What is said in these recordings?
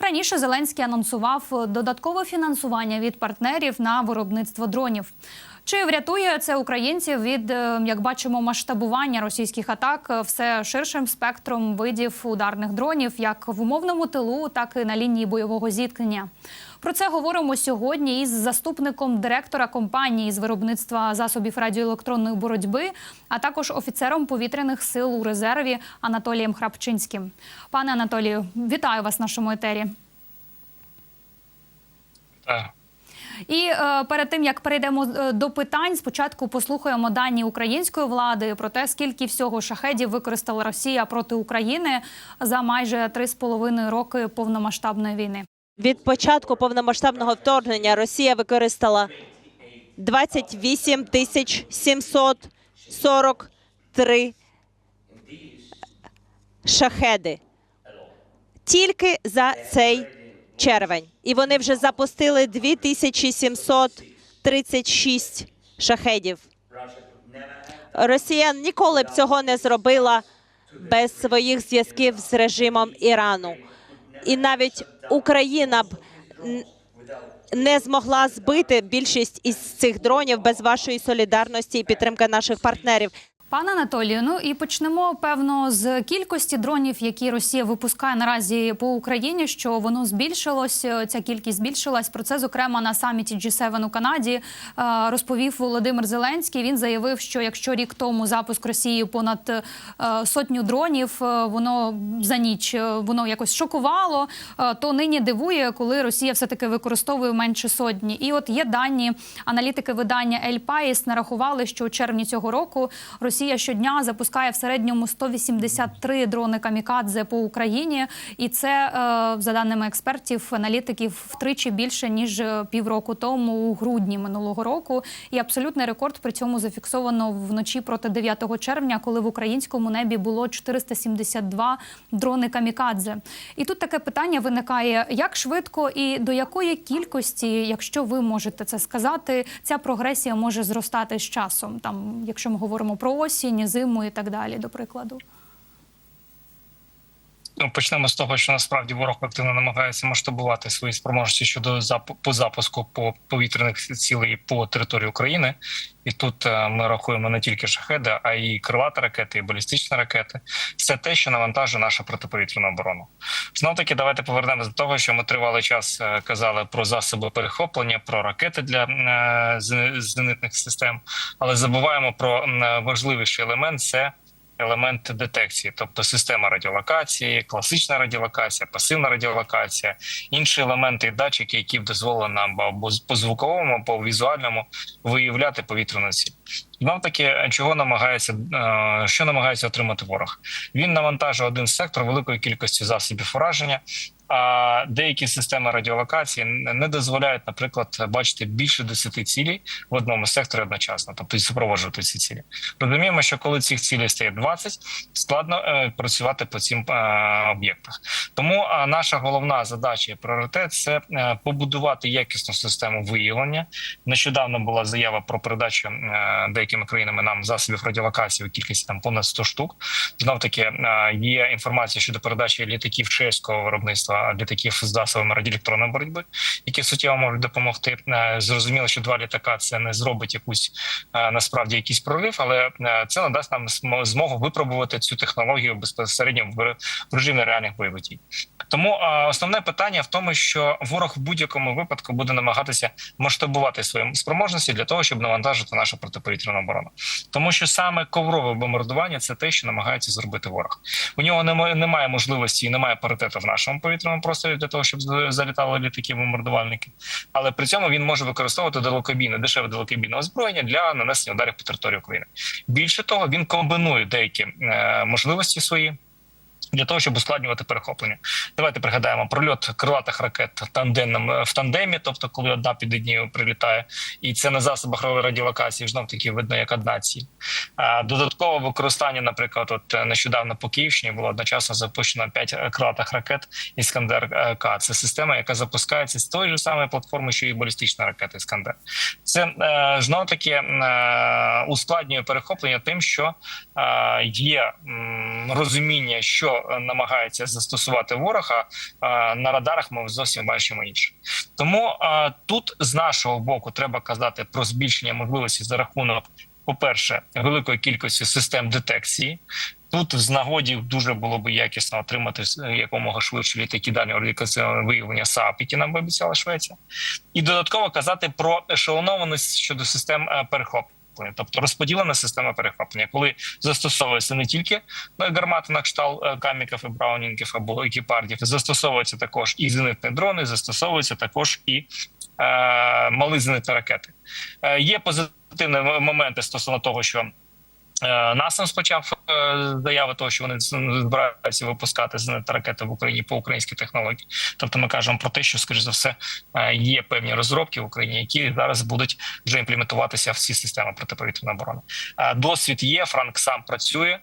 Раніше Зеленський анонсував додаткове фінансування від партнерів на виробництво дронів. Чи врятує це українців від, е, як бачимо, масштабування російських атак е, все ширшим спектром видів ударних дронів, як в умовному тилу, так і на лінії бойового зіткнення? Про це говоримо сьогодні із заступником директора компанії з виробництва засобів радіоелектронної боротьби, а також офіцером повітряних сил у резерві Анатолієм Храпчинським. Пане Анатолію, вітаю вас в нашому етері. Так. І е, перед тим як перейдемо е, до питань, спочатку послухаємо дані української влади про те, скільки всього шахедів використала Росія проти України за майже три з половиною роки повномасштабної війни. Від початку повномасштабного вторгнення Росія використала 28 тисяч 743 шахеди тільки за цей червень. І вони вже запустили 2736 шахедів. Росія ніколи б цього не зробила без своїх зв'язків з режимом Ірану. І навіть Україна б не змогла збити більшість із цих дронів без вашої солідарності і підтримки наших партнерів. Пане Анатолію, ну і почнемо певно з кількості дронів, які Росія випускає наразі по Україні. Що воно збільшилось, е, ця кількість збільшилась. Про це зокрема на саміті G7 у Канаді е, розповів Володимир Зеленський. Він заявив, що якщо рік тому запуск Росії понад е, сотню дронів, воно за ніч воно якось шокувало, то нині дивує, коли Росія все таки використовує менше сотні. І от є дані аналітики видання El País нарахували, що у червні цього року Росія щодня запускає в середньому 183 дрони камікадзе по Україні, і це е, за даними експертів, аналітиків втричі більше ніж е, півроку тому, у грудні минулого року. І абсолютний рекорд при цьому зафіксовано вночі проти 9 червня, коли в українському небі було 472 дрони камікадзе. І тут таке питання виникає: як швидко і до якої кількості, якщо ви можете це сказати, ця прогресія може зростати з часом, там, якщо ми говоримо про осінь, зиму і так далі, до прикладу. Ну, почнемо з того, що насправді ворог активно намагається масштабувати свої спроможності щодо зап- по запуску по повітряних цілей по території України. І тут е, ми рахуємо не тільки шахеди, а й крилаті ракети, і балістичні ракети. Це те, що навантажує нашу протиповітряну оборону. Знов таки, давайте повернемося до того, що ми тривалий час е, казали про засоби перехоплення, про ракети для е, зенитних систем, але забуваємо про м, важливіший елемент це елемент детекції, тобто система радіолокації, класична радіолокація, пасивна радіолокація, інші елементи і датчики, які б дозволили нам або по звуковому, або візуальному виявляти повітряну ціль. Знов таки, чого намагається е, що намагається отримати ворог? Він навантажує один сектор великої кількості засобів ураження. А деякі системи радіолокації не дозволяють, наприклад, бачити більше 10 цілей в одному секторі одночасно, тобто супроводжувати ці цілі. Розуміємо, що коли цих цілей стає 20, складно е, працювати по цим е, об'єктах. Тому е, наша головна задача і пріоритет це е, побудувати якісну систему виявлення. Нещодавно була заява про передачу е, деякими країнами нам засобів радіолокації у кількості там понад 100 штук. Знов таки е, є інформація щодо передачі літаків чеського виробництва літаків з засобами радіоелектронної боротьби, які суттєво можуть допомогти. Е, Зрозуміло, що два літака це не зробить якусь е, насправді якийсь прорив, але це надасть нам змогу випробувати цю технологію безпосередньо в режимі реальних бойових дій. Тому основне питання в тому, що ворог в будь-якому випадку буде намагатися масштабувати свої спроможності для того, щоб навантажити нашу протиповітряну оборону, тому що саме коврове бомбардування це те, що намагається зробити ворог. У нього немає, немає можливості і немає паритету в нашому повітряному просторі для того, щоб за- залітали літаки бомбардувальники. Але при цьому він може використовувати далекобійне, дешеве далекобійне озброєння для нанесення ударів по території України. Більше того, він комбинує деякі е, можливості свої. Для того щоб ускладнювати перехоплення, давайте пригадаємо прольот крилатих ракет тандемним е, в тандемі, тобто коли одна під однією прилітає, і це на засобах радіолокації знов таки видно як одна ціль. Додаткове використання, наприклад, от е, нещодавно по Київщині було одночасно запущено 5 крилатих ракет Іскандер К. Це система, яка запускається з тої ж самої платформи, що і балістична ракета Іскандер. Це е, знов таки е, ускладнює перехоплення тим, що е, є розуміння, що що е, намагається застосувати ворог, а е, на радарах ми зовсім бачимо інше. Тому е, тут з нашого боку треба казати про збільшення можливості за рахунок, по-перше, великої кількості систем детекції. Тут з нагоді дуже було б якісно отримати якомога швидше літаки дальнього радіокаційного виявлення САП, які нам обіцяла Швеція, і додатково казати про ешелонованість щодо систем е, перехоплення, тобто розподілена система перехоплення, коли застосовується не тільки е, гармати на кшталт е, каміків і браунінгів або екіпардів, застосовуються також і зенитні дрони, застосовуються також і е, мали зенитні ракети. Е, є позитивні моменти стосовно того, що Е, НАСАМ спочав е, заяви того, що вони збираються випускати зенитні ракети в Україні по українській технології. Тобто, ми кажемо про те, що скоріш за все е, є певні розробки в Україні, які зараз будуть вже імплементуватися в ці системи протиповітряної оборони. Досвід є, Франк сам працює.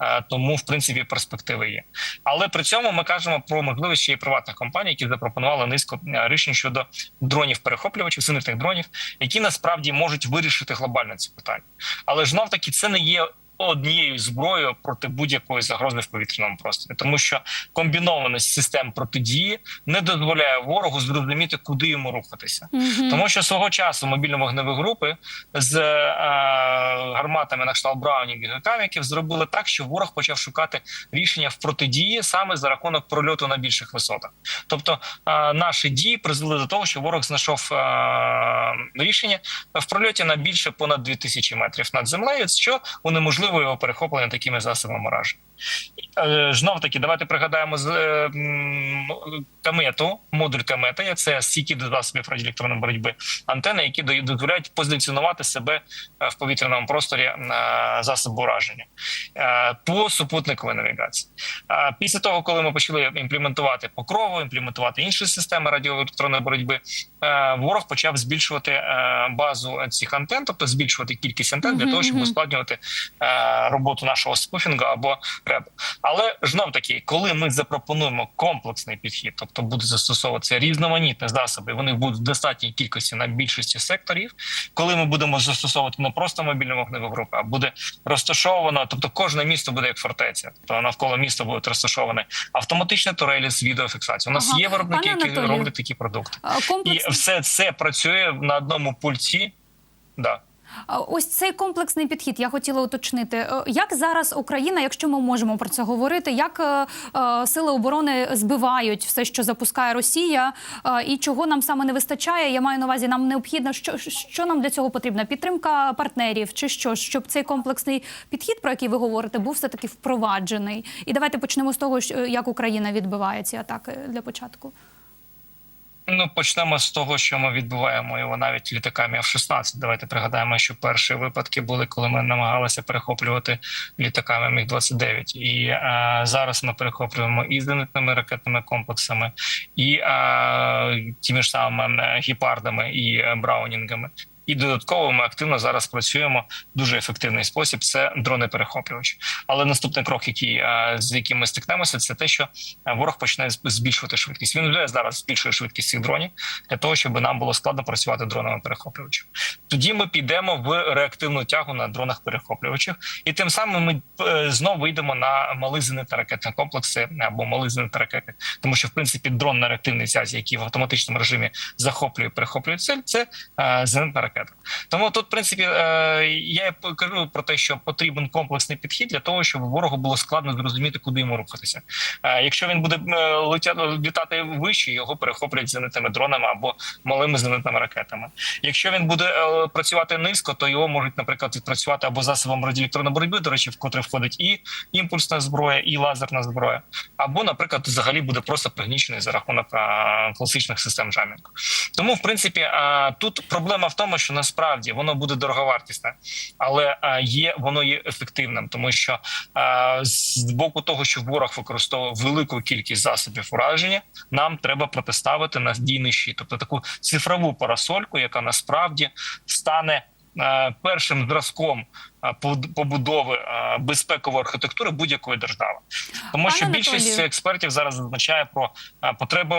Е, Тому, в принципі, перспективи є, але при цьому ми кажемо про можливість ще й приватних компаній, які запропонували низку е, рішень щодо дронів перехоплювачів, синих дронів, які насправді можуть вирішити глобально ці питання. Але ж знов таки це не є однією зброєю проти будь-якої загрози в повітряному просторі, тому що комбінованість систем протидії не дозволяє ворогу зрозуміти, куди йому рухатися. Мгм. Тому що свого часу мобільно-вогневі групи з е, гарматами на кшталт Браунінг і каміків зробили так, що ворог почав шукати рішення в протидії саме за рахунок прольоту на більших висотах. Тобто е, наші дії призвели до того, що ворог знайшов е, рішення в прольоті на більше понад 2000 метрів над землею, що унеможливо його перехоплення такими засобами ураження. Знов таки, давайте пригадаємо з е, камету, модуль камета. Це стійкі до засобів радіоелектронної боротьби антени, які дозволяють позиціонувати себе е, в повітряному просторі е, засобу ураження е, по супутниковій навігації. Е, Після того, коли ми почали імплементувати покрову, імплементувати інші системи радіоелектронної боротьби, е, ворог почав збільшувати е, базу цих антен, тобто збільшувати кількість антен для того, щоб ускладнювати е, роботу нашого спуфінгу або ребу. Але знов таки, коли ми запропонуємо комплексний підхід, тобто буде застосовуватися різноманітні засоби, вони будуть в достатній кількості на більшості секторів. Коли ми будемо застосовувати не просто мобільну вогневу групу, а буде розташовано, тобто кожне місто буде як фортеця, тобто навколо міста будуть розташовані автоматичні турелі з відеофіксацією. У нас Ага. є виробники, Пане які Анатолію, роблять такі продукти, Е, і все це працює на одному пульті. Да. Ось цей комплексний підхід я хотіла уточнити. Е, Як зараз Україна, якщо ми можемо про це говорити, як е, е, сили оборони збивають все, що запускає Росія, і чого нам саме не вистачає? Я маю на увазі, нам необхідно, що, що нам для цього потрібна? Підтримка партнерів чи що, щоб цей комплексний підхід, про який ви говорите, був все таки впроваджений. І давайте почнемо з того, як Україна відбиває ці атаки для початку. Ну, почнемо з того, що ми відбуваємо його навіть літаками F-16. Давайте пригадаємо, що перші випадки були, коли ми намагалися перехоплювати літаками Міг 29 І а, зараз ми перехоплюємо і зенитними ракетними комплексами, і а, тими ж самими гіпардами і браунінгами. І додатково ми активно зараз працюємо дуже ефективний спосіб. Це дрони перехоплювачі. Але наступний крок, який е, з яким ми стикнемося, це те, що е, ворог почне збільшувати швидкість. Він вже зараз збільшує швидкість цих дронів для того, щоб нам було складно працювати дронами перехоплювачів. Тоді ми підемо в реактивну тягу на дронах перехоплювачів, і тим самим ми е, знову вийдемо на мали зенитні ракетні комплекси або мали зенитні ракети, тому що в принципі дрон на реактивній тязі, який в автоматичному режимі захоплює, перехоплює цель, це зенитна ракета. Тому тут, в принципі, е, я кажу про те, що потрібен комплексний підхід для того, щоб ворогу було складно зрозуміти, куди йому рухатися. Е, Якщо він буде е, літати вище, його перехоплять зенитними дронами або малими зенитними ракетами. Якщо він буде працювати низько, то його можуть, наприклад, відпрацювати або засобом радіоелектронної боротьби, до речі, в котре входить і імпульсна зброя, і лазерна зброя, або, наприклад, взагалі буде просто пригнічений за рахунок класичних систем джамінгу. Тому, в принципі, тут проблема в тому, що насправді воно буде дороговартісне, але е, є воно є ефективним, тому що е, з боку того, що ворог використовує велику кількість засобів ураження, нам треба протиставити надійний щит, тобто таку цифрову парасольку, яка насправді стане. е, Першим зразком побудови безпекової архітектури будь-якої держави, тому Пане що більшість Анатолію. експертів зараз зазначає про потребу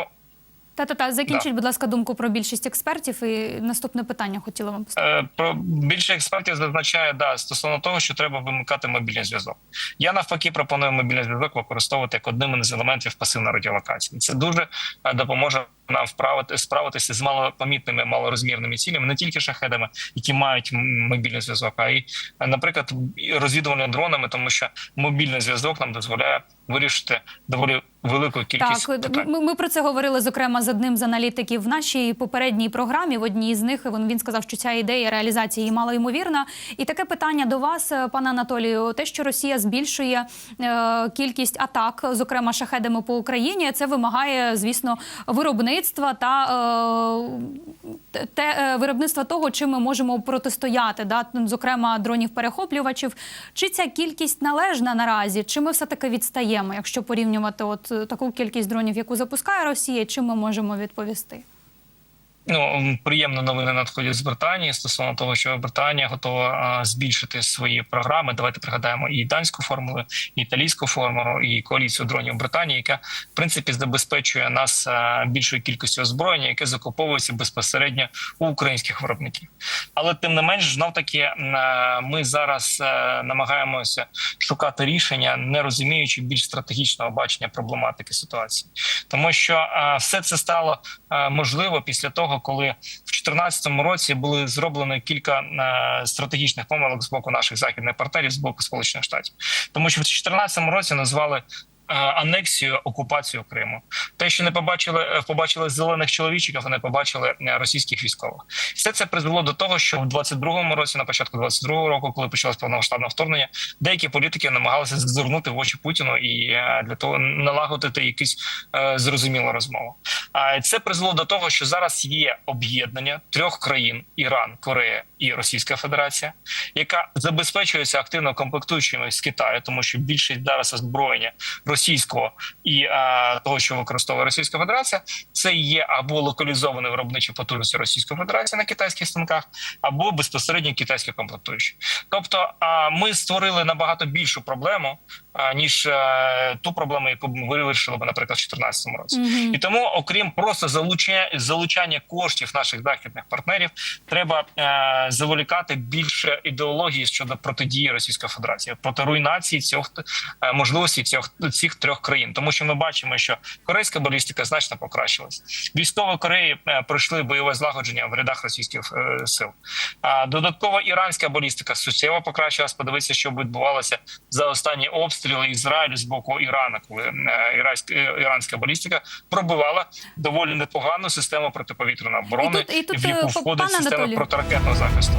Та та та закінчіть, будь ласка, думку про більшість експертів. І наступне питання хотіла вам поставити. Е, Про більше експертів зазначає да стосовно того, що треба вимикати мобільний зв'язок. Я навпаки пропоную мобільний зв'язок використовувати як одним із елементів пасивної радіолокації. Це дуже е, допоможе нам вправити справитися з малопомітними малорозмірними цілями, не тільки шахедами, які мають мобільний зв'язок, а й, наприклад, і розвідувальними дронами, тому що мобільний зв'язок нам дозволяє вирішити доволі велику кількість Так, питань. ми, ми про це говорили зокрема з одним з аналітиків в нашій попередній програмі. В одній з них він, він сказав, що ця ідея реалізації її малоймовірна. І таке питання до вас, е, пане Анатолію: те, що Росія збільшує е, кількість атак, зокрема шахедами по Україні, це вимагає, звісно, виробництва та е, те е, виробництва того, чим ми можемо протистояти, да, зокрема дронів перехоплювачів. Чи ця кількість належна наразі? Чи ми все таки відстаємо, якщо порівнювати от е, таку кількість дронів, яку запускає Росія, чим ми можемо відповісти? Ну приємно новини надходять з Британії стосовно того, що Британія готова збільшити свої програми. Давайте пригадаємо і данську формулу, і італійську формулу, і коаліцію дронів Британії, яка в принципі забезпечує нас більшою кількістю озброєння, яке закуповується безпосередньо у українських виробників. Але тим не менш, знов таки ми зараз намагаємося шукати рішення, не розуміючи більш стратегічного бачення проблематики ситуації, тому що все це стало можливо після того, коли в 2014 році були зроблено кілька стратегічних помилок з боку наших західних партнерів з боку Сполучених Штатів, тому що в 2014 році назвали. А, Анексію окупацію Криму, те, що не побачили, е, побачили зелених чоловічиків, а не побачили е, російських військових. Все це призвело до того, що в 22-му році, на початку 22-го року, коли почалось повномасштабне вторгнення, деякі політики намагалися зазирнути в очі Путіну і е, для того налагодити якусь е, зрозумілу розмову. А це призвело до того, що зараз є об'єднання трьох країн: Іран, Корея і Російська Федерація, яка забезпечується активно комплектуючими з Китаю, тому що більшість зараз озброєння російського і е, того, що використовує Російська Федерація, це є або локалізовані виробничі потужності Російської Федерації на китайських станках, або безпосередньо китайські комплектуючі. Тобто, а, ми створили набагато більшу проблему а, ніж е, ту проблему, яку ми вирішили б, наприклад, в 2014 році. І тому, окрім просто залучення залучання коштів наших західних партнерів, треба е, заволікати більше ідеології щодо протидії Російської Федерації проти руйнації цього е, можливості цих цих трьох країн, тому що ми бачимо, що корейська балістика значно покращилась. Військові Кореї е, пройшли бойове злагодження в рядах російських е, сил. А додатково іранська балістика суттєво покращилась. Подивитися, що відбувалося за останні обстріли Ізраїлю з боку Ірана, коли е, іранська, балістика пробивала доволі непогану систему протиповітряної оборони, І тут- і тут, в яку входить система протиракетного захисту.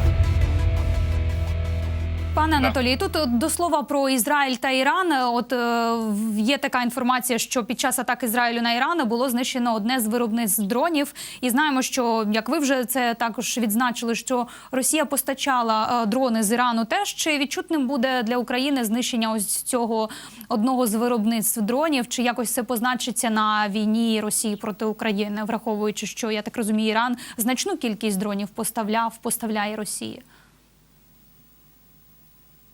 Пане. Анатолій, тут до слова про Ізраїль та Іран. От е, є така інформація, що під час атаки Ізраїлю на Іран було знищено одне з виробництв дронів. І знаємо, що як ви вже це також відзначили, що Росія постачала е, дрони з Ірану. Теж чи відчутним буде для України знищення ось цього одного з виробництв дронів? Чи якось це позначиться на війні Росії проти України, враховуючи, що я так розумію, Іран значну кількість дронів поставляв, поставляє Росії?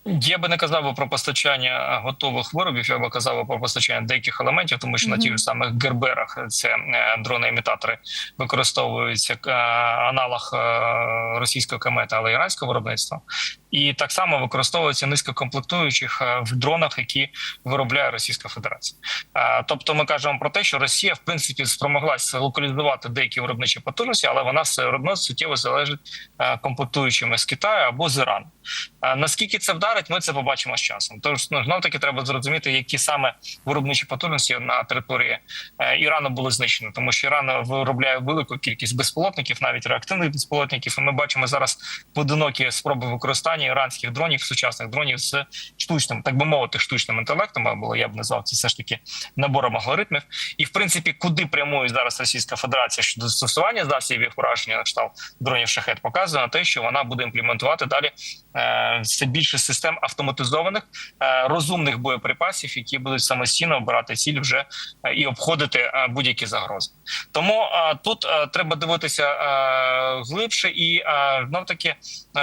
Я би не казав би про постачання готових виробів, я би казав би про постачання деяких елементів, тому що на тих самих герберах це е, дрони-імітатори використовуються е, аналог е, російського комета, але іранського виробництва. І так само використовується низка комплектуючих е, в дронах, які виробляє Російська Федерація. Е, Тобто, ми кажемо про те, що Росія в принципі спромоглася локалізувати деякі виробничі потужності, але вона все одно суттєво залежить е, комплектуючими з Китаю або з Ірану. Наскільки це вдарить, ми це побачимо з часом. Тож ну, знов таки треба зрозуміти, які саме виробничі потужності на території Ірану були знищені, тому що Іран виробляє велику кількість безпілотників, навіть реактивних безпілотників. І ми бачимо зараз поодинокі спроби використання іранських дронів, сучасних дронів з штучним, так би мовити, штучним інтелектом, або я б назвав це все ж таки набором алгоритмів. І в принципі, куди прямує зараз Російська Федерація щодо застосування засобів ураження на кшталт дронів шахет, показує на те, що вона буде імплементувати далі е, все більше систем автоматизованих е, розумних боєприпасів, які будуть самостійно обирати ціль вже е, і обходити будь-які загрози. Тому тут треба дивитися глибше і е, знов таки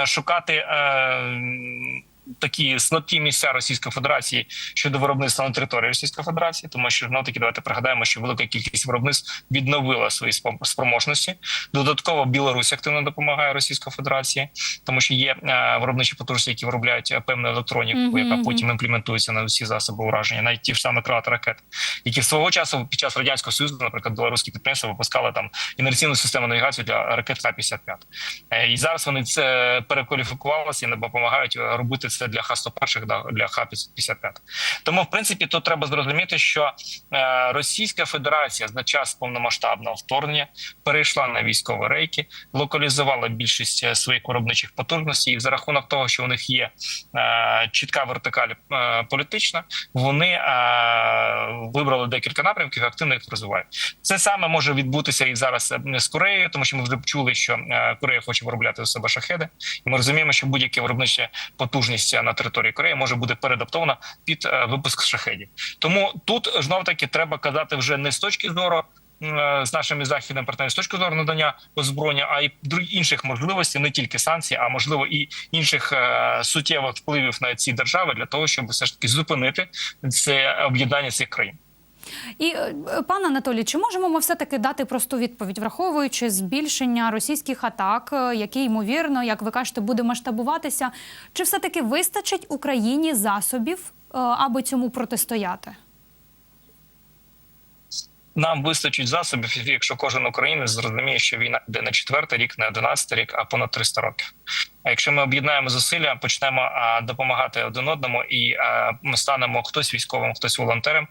шукати. 嗯 такі слабкі місця Російської Федерації щодо виробництва на території Російської Федерації, тому що ну таки давайте пригадаємо, що велика кількість виробництв відновила свої спроможності. Додатково Білорусь активно допомагає Російській Федерації, тому що є е, виробничі потужності, які виробляють е, певну електроніку, Мгм, яка потім імплементується на усі засоби ураження, навіть ті ж саме крилати ракет, які свого часу під час радянського союзу, наприклад, білоруські підприємства випускали там інерційну систему навігації для ракет Х-55. Е, І зараз вони це перекваліфікувалися і допомагають е, робити це для Х-101, да, для Х-55. Тому, в принципі, тут треба зрозуміти, що е, Російська Федерація за час повномасштабного вторгнення перейшла на військові рейки, локалізувала більшість е, своїх виробничих потужностей, і за рахунок того, що у них є е, чітка вертикаль політична, вони вибрали декілька напрямків, і активно їх розвивають. Це саме може відбутися і зараз з Кореєю, тому що ми вже чули, що Корея хоче виробляти у себе шахеди, і ми розуміємо, що будь-яка виробнича потужність на території Кореї може бути переадаптована під е, випуск шахедів. Тому тут знов таки треба казати вже не з точки зору. е, З нашими західними партнерами з точки зору надання озброєння, а й інших можливостей, не тільки санкцій, а можливо і інших е, суттєвих впливів на ці держави для того, щоб все ж таки зупинити це об'єднання цих країн. І е, пане Анатолій, чи можемо ми все таки дати просту відповідь, враховуючи збільшення російських атак, е, які ймовірно, як ви кажете, буде масштабуватися? Чи все таки вистачить Україні засобів, е, аби цьому протистояти? Нам вистачить засобів, якщо кожен українець зрозуміє, що війна йде не четвертий рік, не одинадцятий рік, а понад 300 років. А якщо ми об'єднаємо зусилля, почнемо допомагати один одному, і ми станемо хтось військовим, хтось волонтером,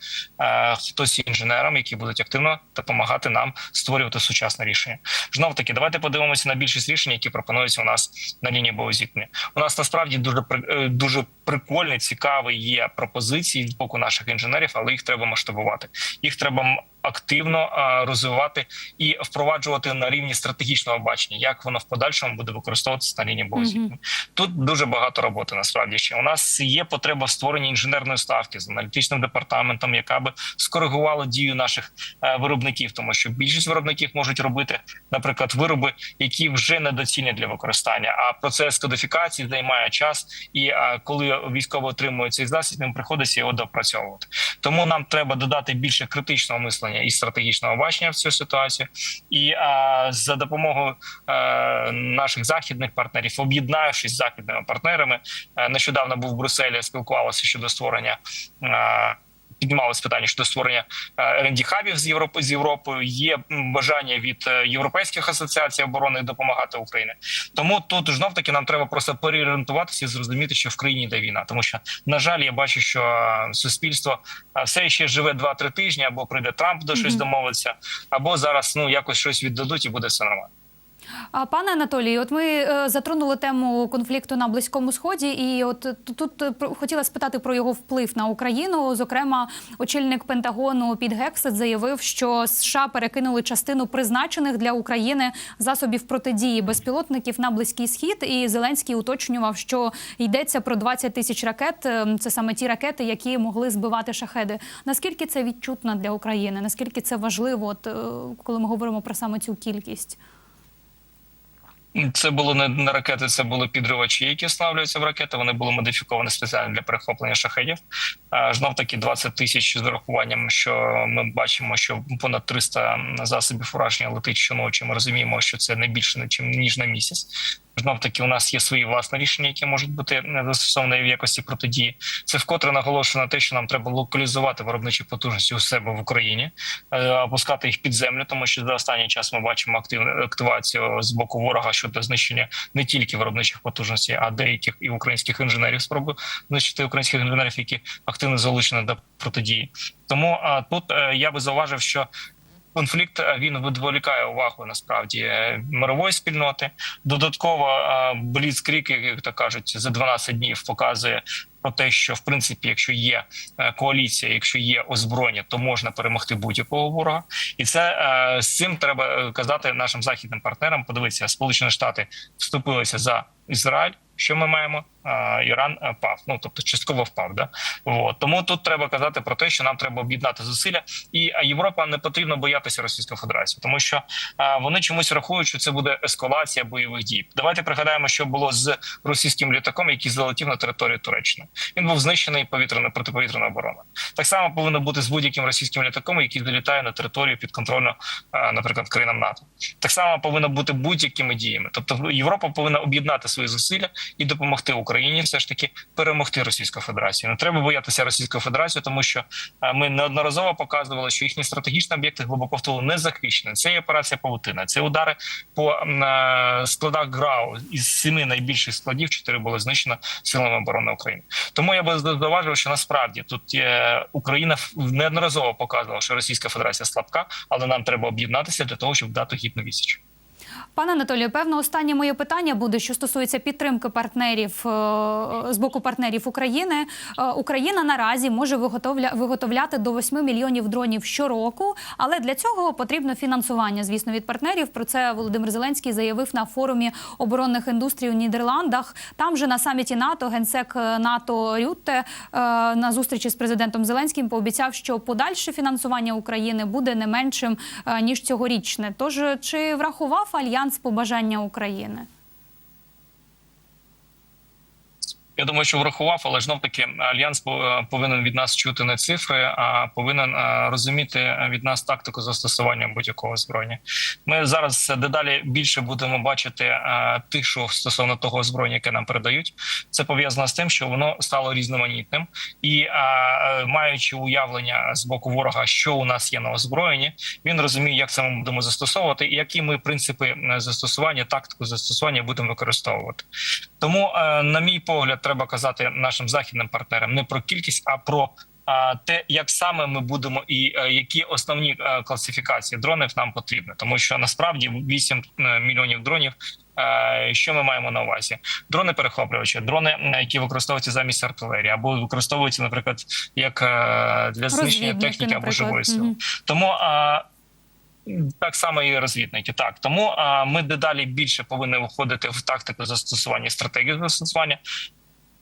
хтось інженером, які будуть активно допомагати нам створювати сучасне рішення. Знов таки, давайте подивимося на більшість рішень, які пропонуються у нас на лінії боєзіткнення. У нас насправді дуже е, дуже прикольний, цікавий є пропозиції з боку наших інженерів, але їх треба масштабувати. Їх треба активно а, розвивати і впроваджувати на рівні стратегічного бачення, як воно в подальшому буде використовуватися на лінії боєзіткнення. Тут дуже багато роботи. Насправді ще у нас є потреба в створенні інженерної ставки з аналітичним департаментом, яка би скоригувала дію наших е, виробників, тому що більшість виробників можуть робити, наприклад, вироби, які вже недоцільні для використання. А процес кодифікації займає час, і е, коли військовий отримує цей засіб, їм приходиться його допрацьовувати. Тому нам треба додати більше критичного мислення і стратегічного бачення в цю ситуацію. І а, за допомогою е, наших західних партнерів, об'єднавшись з західними партнерами, е, нещодавно був в Брюсселі, спілкувалися щодо створення. Е, Піднімалось питання щодо створення rd хабів з Європи з Європою. Є бажання від е, європейських асоціацій оборони допомагати Україні. Тому тут знов таки нам треба просто переорієнтуватися і зрозуміти, що в країні йде війна. Тому що на жаль, я бачу, що е, суспільство е, все ще живе 2-3 тижні, або прийде Трамп до щось Мгм. домовиться, або зараз ну якось щось віддадуть, і буде все нормально. Пане Анатолій, от ми е, затронули тему конфлікту на близькому сході, і от тут, е, хотіла спитати про його вплив на Україну. Зокрема, очільник Пентагону Піт Гексет заявив, що США перекинули частину призначених для України засобів протидії безпілотників на близький схід. І Зеленський уточнював, що йдеться про 20 тисяч ракет. Е, Це саме ті ракети, які могли збивати шахеди. Наскільки це відчутно для України? Наскільки це важливо, от коли ми говоримо про саме цю кількість? Це було не, не ракети, це були підривачі, які встановлюються в ракети. Вони були модифіковані спеціально для перехоплення шахедів. Знов таки 20 тисяч з урахуванням, що ми бачимо, що понад 300 засобів ураження летить щоночі. Ми розуміємо, що це не більше ніж на місяць. Знов таки, у нас є свої власні рішення, які можуть бути застосовані в якості протидії. Це вкотре наголошує на те, що нам треба локалізувати виробничі потужності у себе в Україні, е, опускати їх під землю, тому що за останній час ми бачимо активну активацію з боку ворога щодо знищення не тільки виробничих потужностей, а деяких і українських інженерів. Спроби знищити українських інженерів, які активно залучені до протидії. Тому а, тут е, я би зауважив, що конфлікт він відволікає увагу насправді е, мирової спільноти. Додатково бліцкрік, як то кажуть, за 12 днів показує про те, що в принципі, якщо є е, коаліція, якщо є озброєння, то можна перемогти будь-якого ворога, і це е, з цим треба казати нашим західним партнерам. Подивитися, Сполучені Штати вступилися за Ізраїль. Що ми маємо? Іран е, пав, ну тобто частково впав. Да? От. Тому тут треба казати про те, що нам треба об'єднати зусилля, і е, Європа не потрібно боятися Російської Федерації, тому що е, вони чомусь рахують, що це буде ескалація бойових дій. Давайте пригадаємо, що було з російським літаком, який залетів на територію Туреччини. Він був знищений повітряно протиповітряна оборона. Так само повинно бути з будь-яким російським літаком, який залітає на територію підконтрольну, е, наприклад, країнам НАТО. Так само повинно бути будь-якими діями. Тобто Європа повинна об'єднати свої зусилля і допомогти Україні все ж таки перемогти Російську Федерацію. Не треба боятися Російської Федерації, тому що е, ми неодноразово показували, що їхні стратегічні об'єкти глибоко в тилу не захищені. Це є операція Павутина. Це удари по е, складах ГРАУ із семи найбільших складів. Чотири були знищено силами оборони України. Тому я би зауважив, що насправді тут е, Україна неодноразово показувала, що Російська Федерація слабка, але нам треба об'єднатися для того, щоб дати гідну відсіч. Пане Анатолію, певно, останнє моє питання буде, що стосується підтримки партнерів е, з боку партнерів України. Е, Україна наразі може виготовля виготовляти до 8 мільйонів дронів щороку, але для цього потрібно фінансування, звісно, від партнерів. Про це Володимир Зеленський заявив на форумі оборонних індустрій у Нідерландах. Там же на саміті НАТО генсек НАТО Рютте е, на зустрічі з президентом Зеленським пообіцяв, що подальше фінансування України буде не меншим е, ніж цьогорічне. Тож чи врахував альянс побажання України? Я думаю, що врахував, але знов таки альянс по- повинен від нас чути не цифри, а повинен е, розуміти від нас тактику застосування будь-якого озброєння. Ми зараз дедалі більше будемо бачити е, тишу стосовно того озброєння, яке нам передають. Це пов'язано з тим, що воно стало різноманітним, і е, маючи уявлення з боку ворога, що у нас є на озброєнні, він розуміє, як це ми будемо застосовувати, і які ми принципи е, застосування, тактику застосування будемо використовувати. Тому, е, на мій погляд, треба казати нашим західним партнерам не про кількість, а про те, як саме ми будемо і е, які основні е, класифікації дронів нам потрібні, тому що насправді 8 е, мільйонів дронів. Що ми маємо на увазі? Дрони перехоплювачі, дрони, які використовуються замість артилерії, або використовуються, наприклад, як для знищення техніки або живої сили. Мгм. Тому так само і розвідники. Так тому а, ми дедалі більше повинні виходити в тактику застосування стратегію застосування.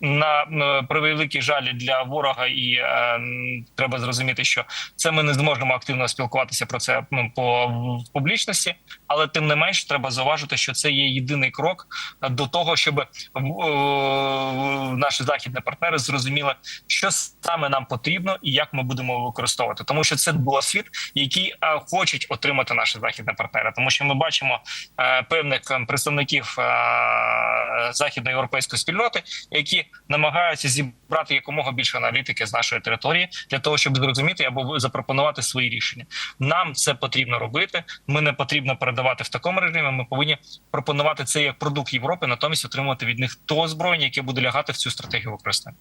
На е, превеликий жаль для ворога, і е, треба зрозуміти, що це ми не зможемо активно спілкуватися про це по в публічності, але тим не менш треба зауважити, що це є єдиний крок до того, щоб е, наші західні партнери зрозуміли, що саме нам потрібно і як ми будемо використовувати, тому що це досвід, який е, хочуть отримати наші західні партнери, тому що ми бачимо е, певних е, представників е, західноєвропейської спільноти, які намагаються зібрати якомога більше аналітики з нашої території для того, щоб зрозуміти або запропонувати свої рішення. Нам це потрібно робити. Ми не потрібно передавати в такому режимі. Ми повинні пропонувати це як продукт Європи, натомість отримувати від них то озброєння, яке буде лягати в цю стратегію використання.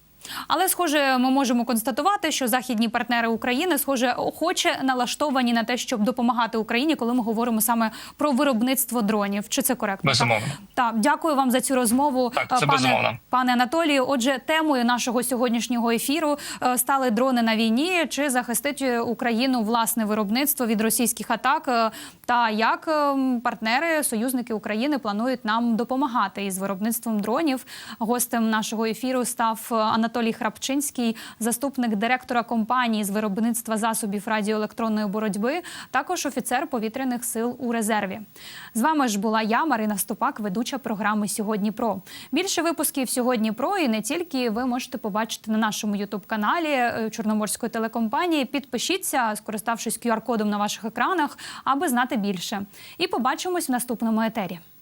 Але схоже, ми можемо констатувати, що західні партнери України схоже охоче налаштовані на те, щоб допомагати Україні, коли ми говоримо саме про виробництво дронів. Чи це коректно? Безумовно. Так, дякую вам за цю розмову, Так, це е, пане, безумовно. пане Анатолію. Отже, темою нашого сьогоднішнього ефіру е, стали дрони на війні. Чи захистить Україну власне виробництво від російських атак? е, Та як е, партнери, союзники України планують нам допомагати із виробництвом дронів? Гостем нашого ефіру став е, Анатолій Храпчинський, заступник директора компанії з виробництва засобів радіоелектронної боротьби, також офіцер повітряних сил у резерві. З вами ж була я, Марина Ступак, ведуча програми Сьогодні Про. Більше випусків сьогодні про і не тільки ви можете побачити на нашому ютуб-каналі е, Чорноморської телекомпанії. Підпишіться, скориставшись QR-кодом на ваших екранах, аби знати більше. І побачимось в наступному етері.